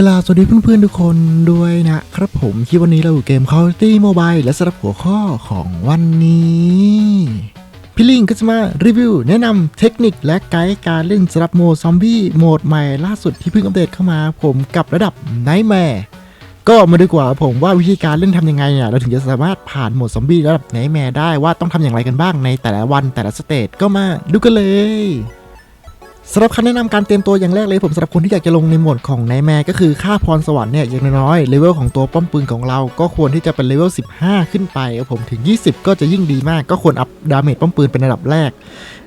กล่าวสวัสดีเพื่อนๆทุกคนด้วยนะครับผมคลิปวันนี้เราอยู่เกม Call of Duty Mobile และสำหรับหัวข้อของวันนี้พี่ลิงก็จะมารีวิวแนะนำเทคนิคและไกด์การเล่นสำหรับโหมดซอมบี้โหมดใหม่ล่าสุดที่เพิ่งอัปเดตเข้ามาผมกับระดับ Nightmare ก็มาดูกว่าผมว่าวิธีการเล่นทำยังไงเนี่ยเราถึงจะสามารถผ่านโหมดซอมบี้ระดับ Nightmare ได้ว่าต้องทำอย่างไรกันบ้างในแต่ละวันแต่ละสเตจก็มาดูกันเลย สำหรับคำแนะนำการเตรียมตัวอย่างแรกเลยผมสำหรับคนที่อยากจะลงในหมวดของไนแมร์ก็คือค่าพรสวรรค์เนี่ยอย่างน้อยๆเลเวลของตัวป้อมปืนของเราก็ควรที่จะเป็นเลเวล15 ขึ้นไปครับผมถึง 20 ก็จะยิ่งดีมากก็ควรอัพดาเมจป้อมปืนเป็นระดับแรก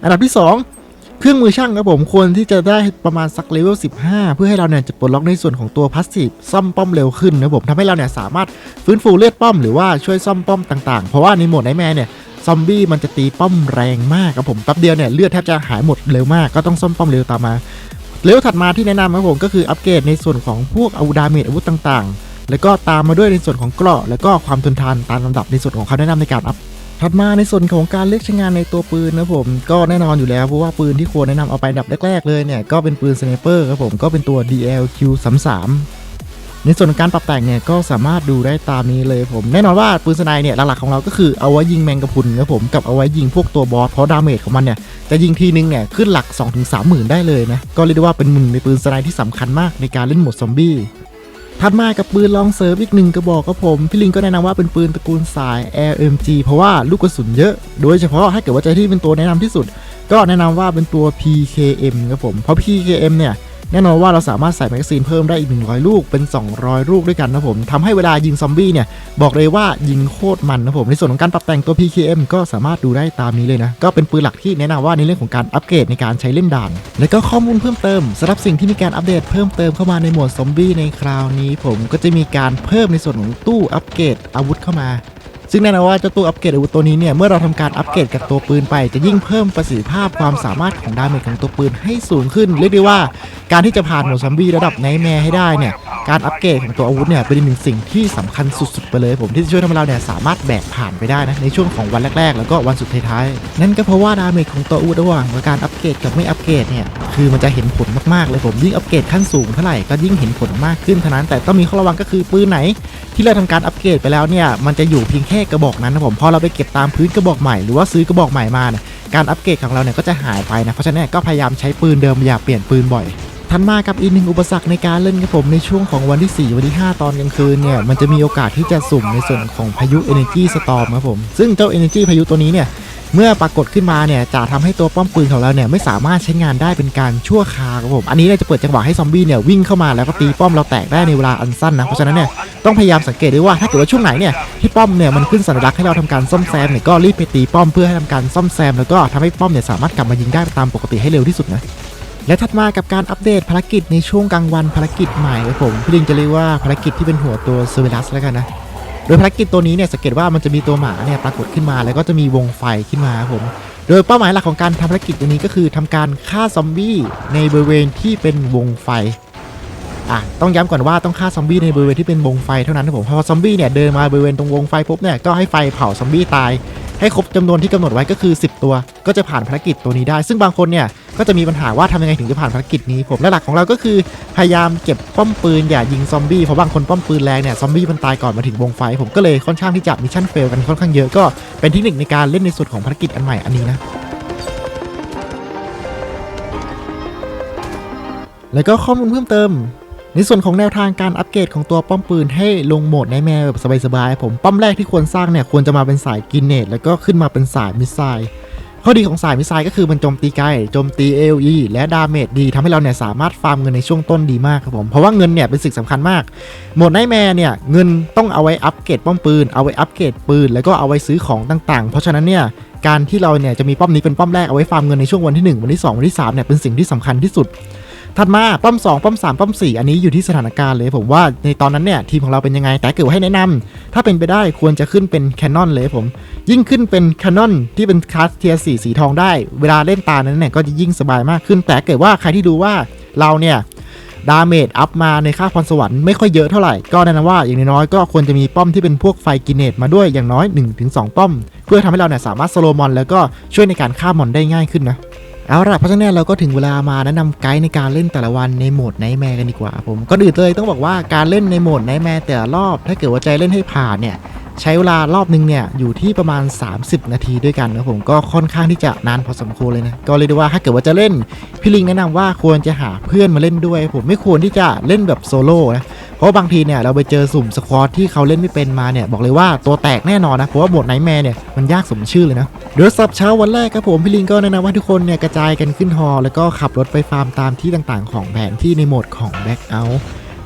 อันดับที่ 2 เครื่องมือช่างครับผมควรที่จะได้ประมาณสักเลเวล15 เพื่อให้เราเนี่ยจะปลดล็อกในส่วนของตัวพาสซีฟซ่อมป้อมเร็วขึ้นนะครับผมทำให้เราเนี่ยสามารถฟื้นฟูเลือดป้อมหรือว่าช่วยซ่อมป้อมต่างๆ เพราะว่าในโหมดไนแมร์เนี่ย ซอมบี้มันจะตีป้อมแรงมากครับผมแป๊บเดียวเนี่ยเลือดแทบจะหายหมดเร็วมากก็ต้องซ่อมป้อมเร็วตามมาเลเวถัดมาที่แนะนำครับผมก็คืออัปเกรดในส่วนของพวกอาวุธดาเมจอาวุธต่างๆ แล้วก็ตามมาด้วยในส่วนของเกราะแล้วก็ความทนทานตามลำดับในส่วนของเขาแนะนำในการอัพถัดมาในส่วนของการเลือกใช้งานในตัวปืนนะผมก็แน่นอนอยู่แล้วเพราะว่าปืนที่ควรแนะนำเอาไปดับแรก ๆ เลยเนี่ยก็เป็นปืนสไนเปอร์ครับผมก็เป็นตัว DLQ33 ในส่วนของการปรับแต่งเนี่ยก็สามารถดูได้ตามนี้เลยผม แน่นอนว่าปืนสไนเนี่ยหลักๆของเราก็คือเอาไว้ยิงแมงกะพุนครับผมกับเอาไว้ยิงพวกตัวบอสเพราะดาเมจของมันเนี่ยจะยิงทีนึงเนี่ยขึ้นหลัก 2-3หมื่นได้เลยนะก็เรียกได้ว่าเป็นหนึ่งในปืนสไนที่สำคัญมากในการเล่นหมดซอมบี้ถัดมากับปืนลองเซิร์ฟอีกหนึ่งกระบอกครับผม พี่ลิงก็แนะนำว่าเป็นปืนตระกูลสาย LMG เพราะว่าลูกกระสุนเยอะ โดยเฉพาะถ้าเกิดว่าจะที่เป็นตัวแนะนำที่สุด ก็แนะนำว่าเป็นตัว PKM ครับผม เพราะ PKM เนี่ย แน่นอนว่าเราสามารถใส่แมกกาซีนเพิ่มได้อีก 100 ลูกเป็น 200 ลูกด้วยกันนะผมทำให้เวลายิงซอมบี้เนี่ย บอกเลยว่ายิงโคตรมันนะผมในส่วนของการปรับแต่งตัว PKM ก็สามารถดูได้ตามนี้เลยนะ ก็เป็นปืนหลักที่แนะนำว่าในเรื่องของการอัปเกรดในการใช้เล่นด่าน และก็ข้อมูลเพิ่มเติมสำหรับสิ่งที่มีการอัปเดตเพิ่มเติมเข้ามาในหมวดซอมบี้ในคราวนี้ ผมก็จะมีการเพิ่มในส่วนของตู้อัปเกรดอาวุธเข้ามา ซึ่งแน่นอนว่าเจ้าตัวอัปเกรดอาวุธตัวนี้เนี่ยเมื่อเราทำการอัปเกรดกับตัวปืนไป จะยิ่งเพิ่มประสิทธิภาพความสามารถของดาเมจของตัวปืนให้สูงขึ้นเรียกได้ว่าการที่จะผ่านโหมดซอมบี้ระดับไนท์แมร์ให้ได้เนี่ยการอัปเกรดของตัวอาวุธเนี่ยเป็นหนึ่งสิ่งที่สำคัญสุดๆไปเลยผมที่จะช่วยทำให้เราเนี่ยสามารถแบกผ่านไปได้นะในช่วงของวันแรก ๆ แล้วก็วันสุดท้ายๆนั่นก็เพราะว่าดาเมจของตัวอาวุธระหว่างการอัปเกรดกับไม่อัปเกรดเนี่ย คือมันจะเห็นผลมากๆเลยผมยิ่งอัปเกรดขั้นสูงเท่าไหร่ก็ยิ่งเห็นผลมากขึ้นเท่านั้นแต่ต้องมีข้อระวังก็คือปืนไหน ที่เราทำการอัปเกรดไปแล้วเนี่ยมันจะอยู่เพียงแค่กระบอกนั้นนะผมพอเราไปเก็บตามพื้นกระบอกใหม่หรือว่าซื้อกระบอกใหม่มาเนี่ยการอัปเกรดของเราเนี่ยก็จะหายไปนะเพราะฉะนั้นก็พยายามใช้ปืนเดิมอย่าเปลี่ยนปืนบ่อยทันมากับอีกหนึ่งอุปสรรคในการเล่นครับผมในช่วงของวันที่ 4 วันที่ 5 ตอนกลางคืนเนี่ยมันจะมีโอกาสที่จะสุ่มในส่วนของพายุ Energy Storm ครับผมซึ่งเจ้า Energy พายุตัวนี้เนี่ย เมื่อปรากฏขึ้นมาเนี่ยจะทำให้ตัวป้อมปืนของเราเนี่ยไม่สามารถใช้งานได้เป็นการชั่วคราวครับผมอันนี้เนี่ยจะเปิดจังหวะให้ซอมบี้เนี่ยวิ่งเข้ามาแล้วก็ตีป้อมเราแตกได้ในเวลาอันสั้นนะเพราะฉะนั้นเนี่ยต้องพยายามสังเกตด้วยว่าถ้าเกิดว่าช่วงไหนเนี่ยที่ป้อมเนี่ยมันขึ้นสัญลักษณ์ให้เราทำการซ่อมแซมเนี่ยก็รีบไปตีป้อมเพื่อให้ทำการซ่อมแซมแล้วก็ทำให้ป้อมเนี่ยสามารถกลับมายิงได้ตามปกติให้เร็วที่สุดนะและถัดมากับการอัปเดตภารกิจในช่วงกลางวันภารกิจใหม่ครับผมพี่ลิงจะเรียกว่าภารกิจที่เป็นหัวตัวเซอร์เวลัสแล้วกันนะ โดยภารกิจตัวนี้เนี่ยสังเกตว่ามันจะมีตัวหมาเนี่ยปรากฏขึ้นมา แล้วก็จะมีวงไฟขึ้นมาครับผม โดยเป้าหมายหลักของการทำภารกิจตัวนี้ก็คือทำการฆ่าซอมบี้ในบริเวณที่เป็นวงไฟอะต้องย้ำก่อนว่าต้องฆ่าซอมบี้ในบริเวณที่เป็นวงไฟเท่านั้นนะผมเพราะซอมบี้เนี่ยเดินมาบริเวณตรงวงไฟปุ๊บเนี่ยก็ให้ไฟเผาซอมบี้ตายให้ครบจำนวนที่กำหนดไว้ก็คือ 10 ตัว ก็จะผ่านภารกิจตัวนี้ได้ ซึ่งบางคนเนี่ย ก็จะมีปัญหาว่าทำยังไงถึงจะผ่านภารกิจนี้ผมและหลักของเราก็คือพยายามเก็บป้อมปืนอย่ายิงซอมบี้เพราะบางคนป้อมปืนแรงเนี่ยซอมบี้มันตายก่อนมาถึงวงไฟ ผมก็เลยค่อนข้างที่จะมิชชั่นเฟลกันค่อนข้างเยอะก็เป็นเทคนิคในการเล่นในส่วนของภารกิจอันใหม่อันนี้นะแล้วก็ข้อมูลเพิ่มเติม ในส่วนของแนวทางการอัปเกรดของตัวป้อมปืนให้ลงโหมดในแมวแบบสบายๆผมป้อมแรกที่ควรสร้างเนี่ยควรจะมาเป็นสายกินเนตแล้วก็ขึ้นมาเป็นสายมิสไซล์ ข้อดีของสายมิสไซล์ก็คือมันโจมตีไกลโจมตี AOE และดาเมจดีทำให้เราเนี่ยสามารถฟาร์มเงินในช่วงต้นดีมากครับผม เพราะว่าเงินเนี่ยเป็นสิ่งสำคัญมาก โหมดไนแมร์เนี่ยเงินต้องเอาไว้อัปเกรดป้อมปืน เอาไว้อัปเกรดปืน แล้วก็เอาไว้ซื้อของต่างๆ เพราะฉะนั้นเนี่ยการที่เราเนี่ยจะมีป้อมนี้เป็นป้อมแรกเอาไว้ฟาร์มเงินในช่วงวันที่ 1 วันที่ 2 วันที่3เนี่ยเป็นสิ่งที่สำคัญที่สุด ถัดมาป้อม 2 ป้อม 3 ป้อม 4 อันนี้อยู่ที่สถานการณ์เลย ผมว่าในตอนนั้นเนี่ยทีมของเราเป็นยังไง แต่เกิดให้แนะนำถ้าเป็นไปได้ควรจะขึ้นเป็นแคนนอนเลยผม ยิ่งขึ้นเป็นแคนนอนที่เป็นคลาสเทียร์สีสีทองได้ เวลาเล่นตานั้นเนี่ยก็จะยิ่งสบายมากขึ้น แต่เกิดว่าใครที่ดูว่าเราเนี่ยดาเมจอัพมาในค่าพรสวรรค์ไม่ค่อยเยอะเท่าไหร่ ก็แนะนำว่าอย่างน้อยก็ควรจะมีป้อมที่เป็นพวกไฟกินเนตมาด้วยอย่างน้อย 1-2 ป้อม เพื่อทำให้เราเนี่ยสามารถสโลมอน แล้วก็ช่วยในการฆ่ามอนได้ง่ายขึ้นนะ เอาล่ะเพราะฉะนั้นเราก็ถึงเวลามาแนะนำไกด์ในการเล่นแต่ละวันในโหมดไนท์แมร์กันดีกว่าผมก็อื่นเลยต้องบอกว่าการเล่นในโหมดไนท์แมร์แต่ละรอบ ถ้าเกิดว่าใจเล่นให้ผ่านเนี่ยใช้เวลารอบนึงเนี่ยอยู่ที่ประมาณ 30 นาทีด้วยกันนะผมก็ค่อนข้างที่จะนานพอสมควรเลยนะก็เลยด้ว่าถ้าเกิดว่าจะเล่นพี่ลิงแนะนำว่าควรจะหาเพื่อนมาเล่นด้วย ผมไม่ควรที่จะเล่นแบบโซโล่นะ เพราะบางทีเนี่ยเราไปเจอสุ่มสควอตที่เขาเล่นไม่เป็นมาเนี่ยบอกเลยว่าตัวแตกแน่นอนนะเพราะว่าบทไนแมร์เนี่ยมันยากสมชื่อเลยนะเดี๋ยสับเช้าวันแรกครับผมพี่ลิงก็แนะนำว่าทุกคนเนี่ยกระจายกันขึ้นฮอแล้วก็ขับรถไปฟาร์มตามที่ต่างๆ ของแผนที่ในโหมดของแบ็กเอาท์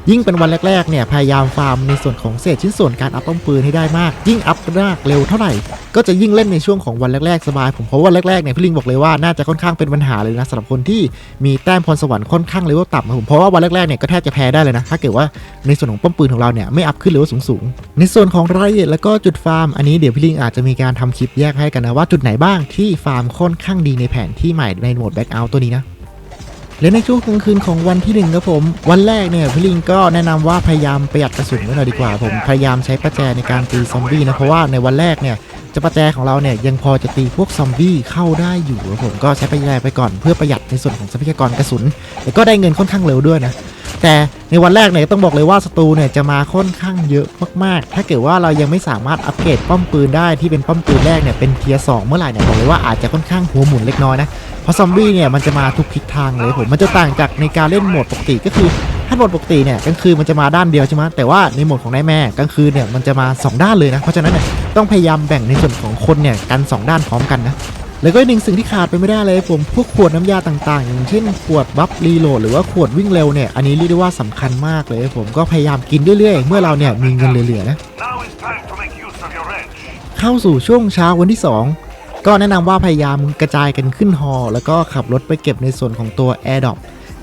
ยิ่งเป็นวันแรกๆเนี่ยพยายามฟาร์มในส่วนของเศษชิ้นส่วนการอัพป้อมปืนให้ได้มาก ยิ่งอัพมากเร็วเท่าไหร่ ก็จะยิ่งเล่นในช่วงของวันแรกๆสบาย ผมเพราะว่าวันแรกๆเนี่ยพี่ลิงบอกเลยว่าน่าจะค่อนข้างเป็นปัญหาเลยนะสำหรับคนที่มีแต้มพรสวรรค์ค่อนข้างเลเวลต่ำนะผมเพราะว่าวันแรกๆเนี่ยก็แทบจะแพ้ได้เลยนะถ้าเกิดว่าในส่วนของป้อมปืนของเราเนี่ยไม่อัพขึ้นเลเวลสูงๆในส่วนของรายละเอียดแล้วก็จุดฟาร์มอันนี้เดี๋ยวพี่ลิงอาจจะมีการทำคลิปแยกให้กันนะว่าจุดไหนบ้างที่ฟาร์มค่อนข้างดีในแผนที่ใหม่ในโหมดแบ็กเอาตัวนี้นะ และในช่วงกลางคืนของวันที่หนึ่งครับผม วันแรกเนี่ยพี่ลิงก็แนะนำว่าพยายามประหยัดกระสุนไว้หน่อยดีกว่าผมพยายามใช้ประแจในการตีซอมบี้นะเพราะว่าในวันแรกเนี่ยจะประแจของเราเนี่ยยังพอจะตีพวกซอมบี้เข้าได้อยู่ครับผมก็ใช้ประแจไปก่อนเพื่อประหยัดในส่วนของทรัพยากรกระสุนแล้วก็ได้เงินค่อนข้างเร็วด้วยนะ แต่ในวันแรกเนี่ยต้องบอกเลยว่าศัตรูเนี่ยจะมาค่อนข้างเยอะมากๆ ถ้าเกิดว่าเรายังไม่สามารถอัปเกรดป้อมปืนได้ที่เป็นป้อมปืนแรกเนี่ยเป็นเทียร์สเมื่อไหร่เนี่ยบอกเลยว่าอาจจะค่อนข้างหัวหมุนเล็กน้อยนะเพราะซอมบี้เนี่ยมันจะมาทุกทิศทางเลยผมมันจะต่างจากในการเล่นโหมดปกติก็คือถ้าโหมดปกติเนี่ยกลางคืนมันจะมาด้านเดียวใช่ไหมแต่ว่าในโหมดของนายแม่กลางคืนเนี่ยมันจะมา 2 ด้านเลยนะเพราะฉะนั้นเนี่ยต้องพยายามแบ่งในส่วนของคนเนี่ยกัน 2 ด้านพร้อมกันนะ แล้วก็อีกหนึ่งสิ่งที่ขาดไปไม่ได้เลยผมพวกขวดน้ำยาต่างๆ อย่างเช่นขวดบัฟรีโหลดหรือว่าขวดวิ่งเร็วเนี่ยอันนี้เรียกได้ว่าสำคัญมากเลยผมก็พยายามกินเรื่อยๆ เมื่อเราเนี่ยมีเงินเหลือๆนะ Now is time to make use of your edge. เข้าสู่ช่วงเช้าวันที่ 2 ก็แนะนำว่าพยายามกระจายกันขึ้นฮอแล้วก็ขับรถไปเก็บในส่วนของตัว Air d r o p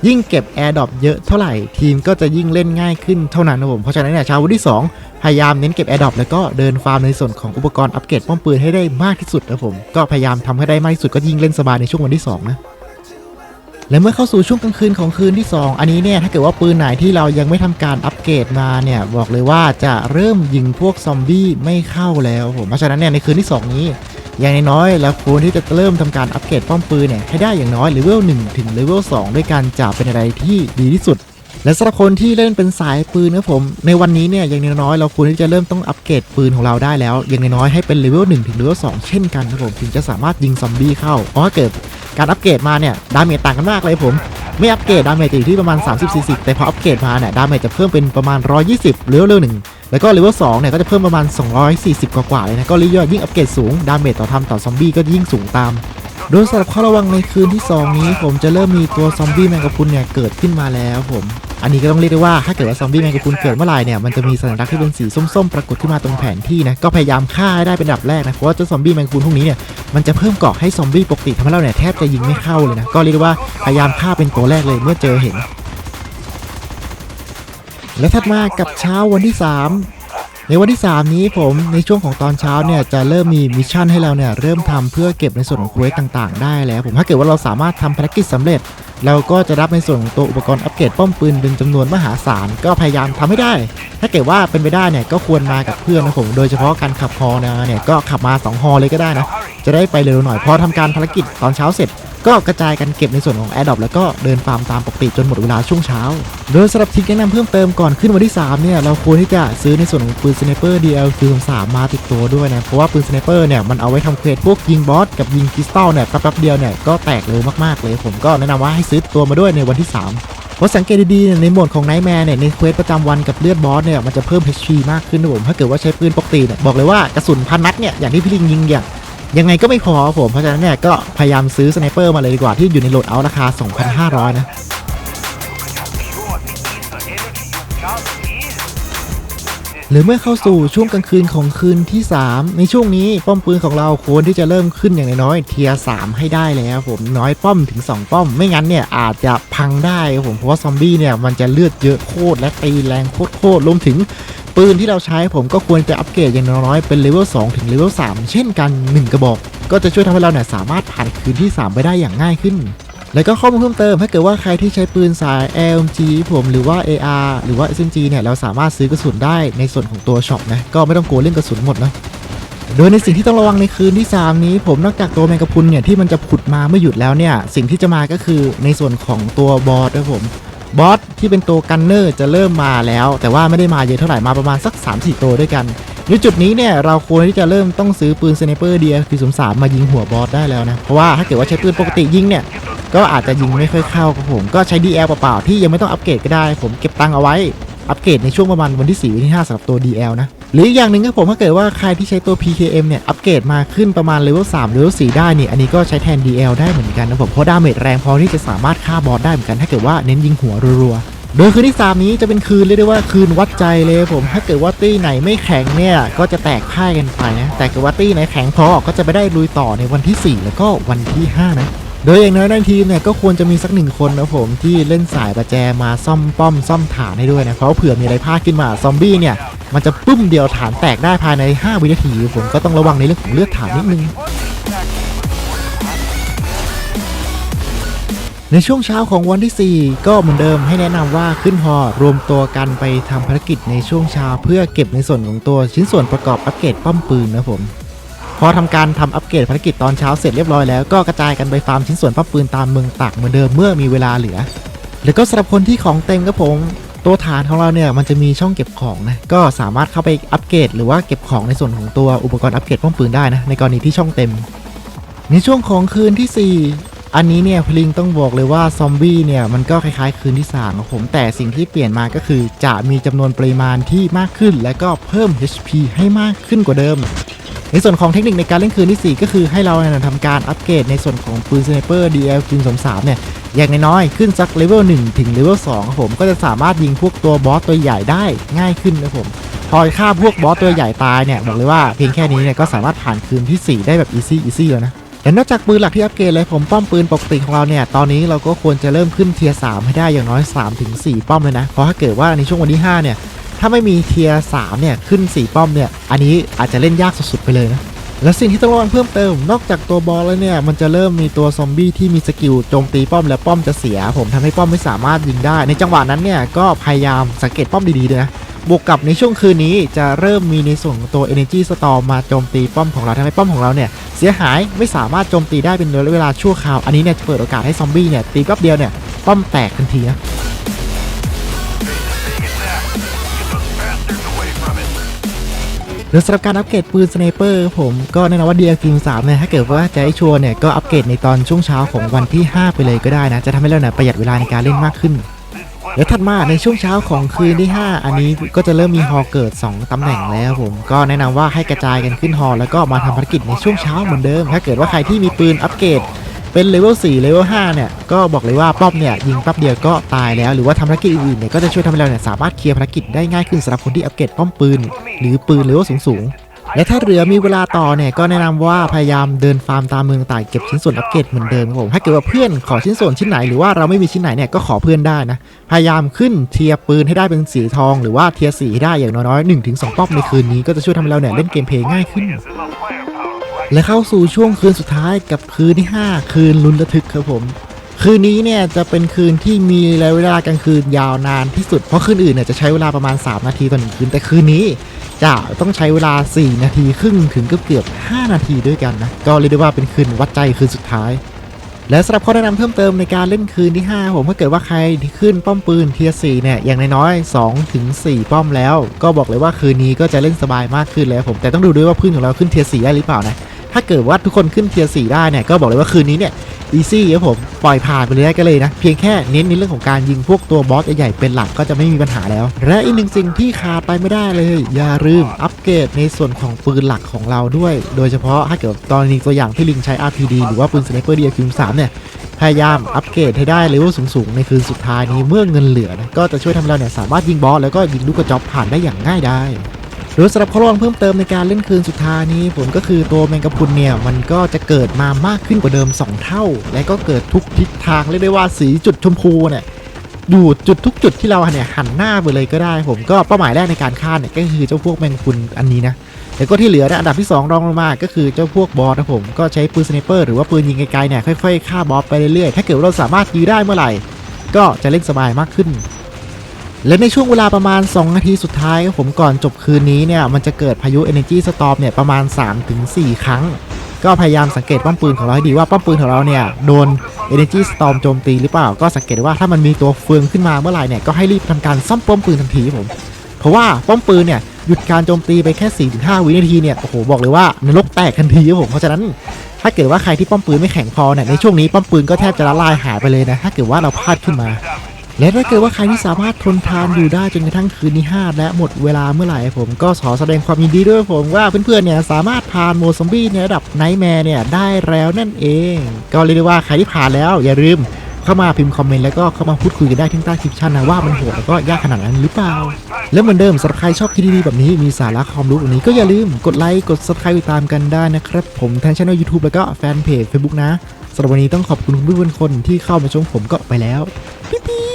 ยิ่งเก็บ Air d r o p เยอะเท่าไหร่ทีมก็จะยิ่งเล่นง่ายขึ้นเท่านั้นนะผมเพราะฉะนั้นเนี่ยชาววันที่ 2 พยายามเน้นเก็บ Air d r o p แล้วก็เดินฟาร์มในส่วนของอุปกรณ์อัปเกรดป้อมปืนให้ได้มากที่สุดนะผมก็พยายามทำให้ได้มากที่สุดก็ยิ่งเล่นสบายในช่วงวันที่ 2 นะและเมื่อเข้าสู่ช่วงกลางคืนของคืนที่ 2 อันนี้เนี่ยถ้าเกิดว่าปืนไหนที่เรายังไม่ทำการอัปเกรดมาเนี่ยบอกเลยว่าจะเริ่มยิงพวกซอมบี้ไม่เข้าแล้วผมเพราะฉะนั้นเนี่ยในคืนที่ 2 นี้ อย่างน้อยๆแล้วควรที่จะเริ่มทำการอัปเกรดป้อมปืนเนี่ยให้ได้อย่างน้อยเลเวล1ถึงเลเวล2ด้วยกันจะเป็นอะไรที่ดีที่สุด และสำหรับคนที่เล่นเป็นสายปืนนะผม ในวันนี้เนี่ยอย่างน้อยๆเราควรที่จะเริ่มต้องอัปเกรดปืนของเราได้แล้ว อย่างน้อยๆให้เป็นเลเวล1ถึงเลเวล2เช่นกันนะผมถึงจะสามารถยิงซอมบี้เข้าเพราะถ้าเกิดการอัปเกรดมาเนี่ยดาเมจต่างกันมากเลยผม ไม่อัปเกรดดาเมจจะอยู่ที่ประมาณ 30-40 แต่พออัปเกรดมาเนี่ยดาเมจจะเพิ่มเป็นประมาณ 120เลเวลหนึ่งแล้วก็เลเวล2เนี่ยก็จะเพิ่มประมาณ 240 กว่าๆเลยนะ ก็เรียกว่ายิ่งอัปเกรดสูง ดาเมจต่อทำต่อซอมบี้ก็ยิ่งสูงตามโดยสำหรับข้อระวังในคืนที่ 2 นี้ผมจะเริ่มมีตัวซอมบี้แมงกะพรุนเนี่ยเกิดขึ้นมาแล้วผม อันนี้ก็ต้องเรียกได้ว่าถ้าเกิดว่าซอมบี้แมงกะพรุนเกิดเมื่อไหร่เนี่ยมันจะมีสัญลักษณ์ที่เป็นสีส้มๆปรากฏขึ้นมาตรงแผนที่นะก็พยายามฆ่าให้ได้เป็นดับแรกนะเพราะว่าเจ้าซอมบี้แมงกะพรุนพวกนี้เนี่ยมันจะเพิ่มเกราะให้ซอมบี้ปกติทำให้เราเนี่ยแทบจะยิงไม่เข้าเลยนะก็เรียกได้ว่าพยายามฆ่าเป็นตัวแรกเลยเมื่อเจอเห็นและถัดมากับเช้าวันที่ 3 ในวันที่ 3 นี้ผมในช่วงของตอนเช้าเนี่ยจะเริ่มมีมิชชั่นให้เราเนี่ยเริ่มทำเพื่อเก็บในส่วนของเควสต่างๆ ได้แล้ว ผมถ้าเกิดว่าเราสามารถทำภารกิจสำเร็จ เราก็จะรับในส่วนของตัวอุปกรณ์อัปเกรดป้อมปืนเป็นจำนวนมหาศาลก็พยายามทำให้ได้ ถ้าเกิดว่าเป็นไปได้เนี่ยก็ควรมากับเพื่อนนะผมโดยเฉพาะการขับฮอเนี่ยก็ขับมาสองฮอเลยก็ได้นะจะได้ไปเร็วหน่อยพอทำการภารกิจตอนเช้าเสร็จ ก็กระจายกันเก็บในส่วนของ a อ d o p แล้วก็เดินฟาร์มตามปกติจนหมดเวลาช่วงเช้า โดยสำหรับทิปแนะนำเพิ่มเติมก่อนขึ้นวันที่ 3 เนี่ย เราควรที่จะซื้อในส่วนของปืนสไนเปอร์ DL คือ3มาติดตัวด้วยนะ เพราะว่าปืนสไนเปอร์เนี่ย มันเอาไว้ทำเควสพวกยิงบอสกับยิงคริสตัลเนี่ยแป๊บๆเดียวเนี่ยก็แตกเร็วมากๆเลยผมก็แนะนำว่าให้ซื้อตัวมาด้วยในวันที่3เพราะสังเกตดีๆในโหมดของไนท์แมร์เนี่ยในเควสประจำวันกับเลือดบอสเนี่ยมันจะเพิ่ม HP มากขึ้นนะผมถ้าเกิดว่าใช้ปืนปกติเนี่ยบอกเลยว่ากระสุนพันนัดเนี่ยอย่างที่พี่ลิงยิงอย่าง ยังไงก็ไม่พอผม เพราะฉะนั้นเนี่ยก็พยายามซื้อสไนเปอร์มาเลยดีกว่าที่อยู่ในโหลดเอาราคา 2,500 นะหรือเมื่อเข้าสู่ช่วงกลางคืนของคืนที่ 3 ในช่วงนี้ป้อมปืนของเราควรที่จะเริ่มขึ้นอย่างน้อยเทียร์3ให้ได้แล้วผมน้อยป้อมถึง 2 ป้อม ไม่งั้นเนี่ยอาจจะพังได้ผมเพราะว่าซอมบี้เนี่ยมันจะเลือดเยอะโคตรและตีแรงโคตรๆรวมถึง ปืนที่เราใช้ผมก็ควรจะอัปเกรดอย่างน้อยๆเป็นเลเวล2ถึงเลเวล3เช่นกัน 1 กระบอก ก็จะช่วยทำให้เราเนี่ยสามารถผ่านคืนที่ 3 ไปได้อย่างง่ายขึ้น แล้วก็ข้อมูลเพิ่มเติมถ้าเกิดว่าใครที่ใช้ปืนสาย LMG ผมหรือว่า AR หรือว่า SMG เนี่ยเราสามารถซื้อกระสุนได้ในส่วนของตัวช็อปนะก็ไม่ต้องกลัวเรื่องกระสุนหมดนะโดยในสิ่งที่ต้องระวังในคืนที่ 3 นี้ ผมนอกจากตัวแมงกะพุนเนี่ยที่มันจะผุดมาไม่หยุดแล้วเนี่ยสิ่งที่จะมาก็คือในส่วนของตัวบอสนะผม บอสที่เป็นตัวกันเนอร์จะเริ่มมาแล้ว แต่ว่าไม่ได้มาเยอะเท่าไหร่มาประมาณสัก 3-4 ตัวด้วยกันในจุดนี้เนี่ยเราควรที่จะเริ่มต้องซื้อปืนสไนเปอร์เดียพีสามมายิงหัวบอสได้แล้วนะ เพราะว่าถ้าเกิดว่าใช้ปืนปกติยิงเนี่ยก็อาจจะยิงไม่ค่อยเข้าครับผมก็ใช้ DL เปล่าๆที่ยังไม่ต้องอัปเกรดก็ได้ ผมเก็บตังค์เอาไว้อัปเกรดในช่วงประมาณวันที่4วันที่5สำหรับตัว DL นะ หรืออีกอย่างหนึ่งครับผมถ้าเกิดว่าใครที่ใช้ตัว PKM เนี่ย อัปเกรดมาขึ้นประมาณเลเวล3เลเวล4ได้นี่ อันนี้ก็ใช้แทน DL ได้เหมือนกันนะผม เพราะดาเมจแรงพอที่จะสามารถฆ่าบอสได้เหมือนกัน ถ้าเกิดว่าเน้นยิงหัวรัวโดยคืนที่ 3 นี้จะเป็นคืนเรียกได้ว่าคืนวัดใจเลยผมถ้าเกิดว่าตี้ไหนไม่แข็งเนี่ย ก็จะแตกพ่ายกันไปนะแต่เกิดว่าตี้ไหนแข็งพอก็จะไปได้ลุยต่อในวันที่ 4 แล้วก็วันที่ 5 นะ โดยอย่างน้อยในทีมเนี่ยก็ควรจะมีสักหนึ่งคนนะผมที่เล่นสายประแจมาซ่อมป้อมซ่อมฐานให้ด้วยนะเพราะเผื่อมีอะไรพลาดขึ้นมาซอมบี้เนี่ยมันจะปุ้มเดียวฐานแตกได้ภายใน 5 วินาที ผมก็ต้องระวังในเรื่องของเลือดฐานนิดนึงในช่วงเช้าของวันที่ 4 ก็เหมือนเดิมให้แนะนำว่าขึ้นฮอรวมตัวกันไปทำภารกิจในช่วงเช้าเพื่อเก็บในส่วนของตัวชิ้นส่วนประกอบอัปเกรดป้อมปืนนะผม พอทำการทำอัปเกรดภารกิจตอนเช้าเสร็จเรียบร้อยแล้วก็กระจายกันไปฟาร์มชิ้นส่วนป้อมปืนตามเมืองตากเหมือนเดิมเมื่อมีเวลาเหลือ แล้วก็สำหรับคนที่ของเต็มก็ผมตัวฐานของเราเนี่ยมันจะมีช่องเก็บของนะก็สามารถเข้าไปอัปเกรดหรือว่าเก็บของในส่วนของตัวอุปกรณ์อัปเกรดป้อมปืนได้นะในกรณีที่ช่องเต็ม ในช่วงของคืนที่ 4 อันนี้เนี่ยพลิงต้องบอกเลยว่าซอมบี้เนี่ยมันก็คล้ายๆ คืนที่3ของผมแต่สิ่งที่เปลี่ยนมาก็คือ จะมีจำนวนปริมาณที่มากขึ้น และก็เพิ่ม HP ให้มากขึ้นกว่าเดิม ในส่วนของเทคนิคในการเล่นคืนที่ 4 ก็คือให้เราทำการอัปเกรดในส่วนของปืนสไนเปอร์ DL ปืนสมสามเนี่ยอย่างน้อยๆ ขึ้นสักเลเวล1ถึงเลเวล2ครับผมก็จะสามารถยิงพวกตัวบอสตัวใหญ่ได้ง่ายขึ้นนะผมพอฆ่าพวกบอสตัวใหญ่ตายเนี่ยบอกเลยว่าเพียงแค่นี้เนี่ยก็สามารถผ่านคืนที่ 4 ได้แบบอีซี่อีซี่แล้วนะแต่นอกจากปืนหลักที่อัปเกรดเลยผมป้อมปืนปกติของเราเนี่ยตอนนี้เราก็ควรจะเริ่มขึ้นเทียร์3ให้ได้อย่างน้อย3ถึง4ป้อมเลยนะเพราะถ้าเกิดว่าในช่วงวันที่5เนี่ย ถ้าไม่มีเทียร์3เนี่ยขึ้น 4 ป้อมเนี่ย อันนี้อาจจะเล่นยากสุดๆไปเลยนะ และสิ่งที่ต้องระวังเพิ่มเติม นอกจากตัวบอลแล้วเนี่ย มันจะเริ่มมีตัวซอมบี้ที่มีสกิลโจมตีป้อมและป้อมจะเสีย ผมทำให้ป้อมไม่สามารถยิงได้ ในจังหวะนั้นเนี่ยก็พยายามสังเกตป้อมดีๆด้วยนะบวกกับในช่วงคืนนี้จะเริ่มมีในส่วนของตัว Energy Storm มาโจมตีป้อมของเราทำให้ป้อมของเราเนี่ยเสียหายไม่สามารถโจมตีได้เป็นระยะเวลาชั่วคราว อันนี้เนี่ยจะเปิดโอกาสให้ซอมบี้เนี่ยตีแป๊บเดียวเนี่ยป้อมแตกทันทีนะ หรือสำหรับการอัปเกรดปืนสไนเปอร์ผมก็แนะนำว่า DL 3 3เนี่ยถ้าเกิดว่าจะให้ชัวร์เนี่ยก็อัปเกรดในตอนช่วงเช้าของวันที่ 5 ไปเลยก็ได้นะ จะทำให้เราเนี่ยประหยัดเวลาในการเล่นมากขึ้น แล้วถัดมาในช่วงเช้าของคืนที่ 5 อันนี้ก็จะเริ่มมีฮอเกิด 2 ตำแหน่งแล้วผมก็แนะนำว่าให้กระจายกันขึ้นฮอแล้วก็มาทำภารกิจในช่วงเช้าเหมือนเดิม ถ้าเกิดว่าใครที่มีปืนอัปเกรด เป็นเลเวล4เลเวล5เนี่ยก็บอกเลยว่าป้อมเนี่ยยิงแป๊บเดียวก็ตายแล้วหรือว่าทำภารกิจอื่นๆเนี่ยก็จะช่วยทำให้เราเนี่ยสามารถเคลียร์ภารกิจได้ง่ายขึ้นสำหรับคนที่อัปเกรดป้อมปืน หรือปืนเลเวลสูงๆและถ้าเหลือมีเวลาต่อเนี่ยก็แนะนำว่าพยายามเดินฟาร์มตามเมืองต่างเก็บชิ้นส่วนอัปเกรดเหมือนเดิมครับผมถ้าเกิดว่าเพื่อนขอชิ้นส่วนชิ้นไหนหรือว่าเราไม่มีชิ้นไหนเนี่ยก็ขอเพื่อนได้นะพยายามขึ้นเทียร์ปืนให้ได้เป็นสีทอง หรือว่าเทียร์สีให้ได้อย่างน้อยๆ1-2ถึง2ป้อมในคืนนี้ก็จะช่วยทำให้เราเนี่ยเล่นเกมเพลย์ง่ายขึ้น และเข้าสู่ช่วงคืนสุดท้ายกับคืนที่ 5 คืนลุ้นระทึกครับผม คืนนี้เนี่ยจะเป็นคืนที่มีระยะเวลากลางคืนยาวนานที่สุด เพราะคืนอื่นเนี่ยจะใช้เวลาประมาณ 3 นาทีต่อหนึ่งคืน แต่คืนนี้จะต้องใช้เวลา 4 นาทีครึ่งถึงเกือบเกือบๆ5นาทีด้วยกันนะ ก็เรียกได้ว่าเป็นคืนวัดใจคืนสุดท้ายและสำหรับข้อแนะนำเพิ่มเติมในการเล่นคืนที่ 5 ผมถ้าเกิดว่าใครที่ขึ้นป้อมปืนเทียร์4เนี่ยอย่างน้อยๆ2ถึง4ป้อมแล้ว ก็บอกเลยว่าคืนนี้ก็จะเล่นสบายมากขึ้นแล้วผมแต่ต้องดูด้วยว่าเพื่อนของเราขึ้นเทียร์4ได้หรือเปล่านะ ถ้าเกิดว่าทุกคนขึ้นเทียร์4ได้เนี่ยก็บอกเลยว่าคืนนี้เนี่ยอีซี่ครับผมปล่อยผ่านไปเลยได้ก็เลยนะ เพียงแค่เน้นในเรื่องของการยิงพวกตัวบอสใหญ่ๆเป็นหลักก็จะไม่มีปัญหาแล้ว และอีกหนึ่งสิ่งที่ขาดไปไม่ได้เลย อย่าลืมอัปเกรดในส่วนของปืนหลักของเราด้วย โดยเฉพาะถ้าเกิดตอนนี้ตัวอย่างที่ลิงใช้ RPD หรือว่าปืนสไนเปอร์ DQ3 เนี่ยพยายามอัปเกรดให้ได้เลเวลสูงๆ ในคืนสุดท้ายนี้เมื่อเงินเหลือนะก็จะช่วยทำให้เราเนี่ยสามารถยิงบอสแล้วก็ยิงลูกกระจอกผ่านได้อย่างง่ายได้ โดยสำหรับข้อระวังเพิ่มเติมในการเล่นคืนสุดท้ายนี้ผมก็คือตัวแมงกะพรุนเนี่ยมันก็จะเกิดมามากขึ้นกว่าเดิม 2 เท่า และก็เกิดทุกทิศทางเรียกได้ว่าสีจุดชมพูเนี่ยอยู่จุดทุกจุดที่เราเนี่ยหันหน้าไปเลยก็ได้ ผมก็เป้าหมายแรกในการฆ่าเนี่ยก็คือเจ้าพวกแมงกะพุนอันนี้นะแล้วก็ที่เหลือเนี่ยอันดับที่ 2 รองลงมาก็คือเจ้าพวกบอสนะผมก็ใช้ปืนสไนเปอร์หรือว่าปืนยิงไกลๆเนี่ยค่อยๆฆ่าบอสไปเรื่อยๆถ้าเกิดเราสามารถยื้อได้เมื่อไหร่ ก็จะเล่นสบายมากขึ้น และในช่วงเวลาประมาณ 2 นาทีสุดท้ายผมก่อนจบคืนนี้เนี่ย มันจะเกิดพายุ Energy Storm เนี่ย ประมาณ 3-4 ครั้ง ก็พยายามสังเกตป้อมปืนของเราให้ดีว่าป้อมปืนของเราเนี่ย โดน Energy Storm โจมตีหรือเปล่า ก็สังเกตว่าถ้ามันมีตัวเฟืองขึ้นมาเมื่อไหร่เนี่ย ก็ให้รีบทำการซ่อมป้อมปืนทันทีผม เพราะว่าป้อมปืนเนี่ยหยุดการโจมตีไปแค่ 4-5 วินาทีเนี่ยโอ้โหบอกเลยว่านรกแตกทันทีครับผมเพราะฉะนั้นถ้าเกิดว่าใครที่ป้อมปืนไม่แข็งพอเนี่ยในช่วงนี้ป้อมปืนก็แทบจะละลายหายไปเลยนะถ้าเกิดว่าเราพลาดขึ้นมา และถ้าเกิดว่าใครที่สามารถทนทานอยู่ได้จนกระทั่งคืนที่5และหมดเวลาเมื่อไหร่ผมก็ขอแสดงความยินดีด้วยผมว่าเพื่อนๆเนี่ยสามารถผ่านโหมดซอมบี้ในระดับไนท์แมร์เนี่ยได้แล้วนั่นเอง ก็เรียกได้ว่าใครที่ผ่านแล้วอย่าลืมเข้ามาพิมพ์คอมเมนต์แล้วก็เข้ามาพูดคุยกันได้ที่ใต้คลิปชั่นนะว่ามันโหดแล้วก็ยากขนาดนั้นหรือเปล่า แล้วเหมือนเดิมสำหรับใครชอบคลิปดีๆแบบนี้มีสาระความรู้แบบนี้ก็อย่าลืมกดไลค์กด subscribe ติดตามกันได้นะครับผมทางช่อง YouTube แล้วก็แฟนเพจ Facebook นะสำหรับวันนี้ต้องขอบคุณทุกคนที่เข้ามาชมผมก็ไปแล้วปิ๊บ